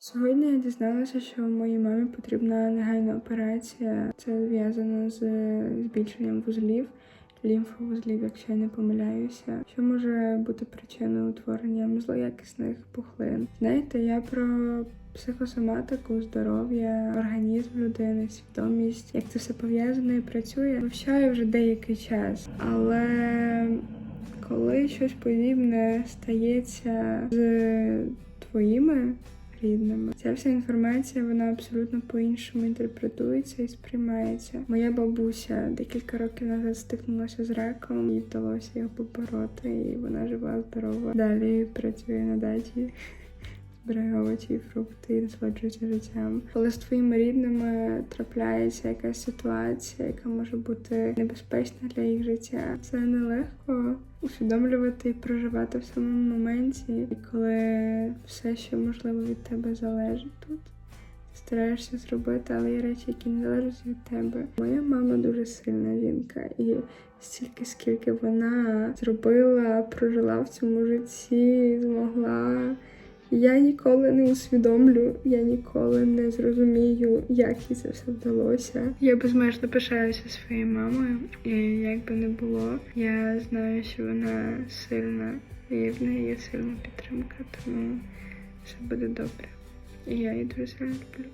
Сьогодні я дізналася, що моїй мамі потрібна негайна операція. Це зв'язано з збільшенням вузлів, лімфовузлів, якщо я не помиляюся, що може бути причиною утворення злоякісних пухлин. Знаєте, я про психосоматику, здоров'я, організм людини, свідомість, як це все пов'язано і працює, вивчаю вже деякий час, але коли щось подібне стається з твоїми рідними. Ця вся інформація вона абсолютно по-іншому інтерпретується і сприймається. Моя бабуся декілька років назад стикнулася з раком, їй вдалося його побороти, і вона жива, здорова. Далі працює на дачі. Збирає овочі і фрукти і насолоджується життям. Коли з твоїми рідними трапляється якась ситуація, яка може бути небезпечна для їх життя, це нелегко усвідомлювати і проживати в самому моменті, і коли все, що можливо від тебе залежить тут. Стараєшся зробити, але є речі, які не залежать від тебе. Моя мама дуже сильна жінка, і стільки, скільки вона зробила, прожила в цьому житті, змогла. Я ніколи не усвідомлю, я ніколи не зрозумію, як їй це все вдалося. Я безмежно пишаюся своєю мамою, і як би не було, я знаю, що вона сильна, і в неї є сильна підтримка, тому все буде добре. І я її дуже сильно люблю.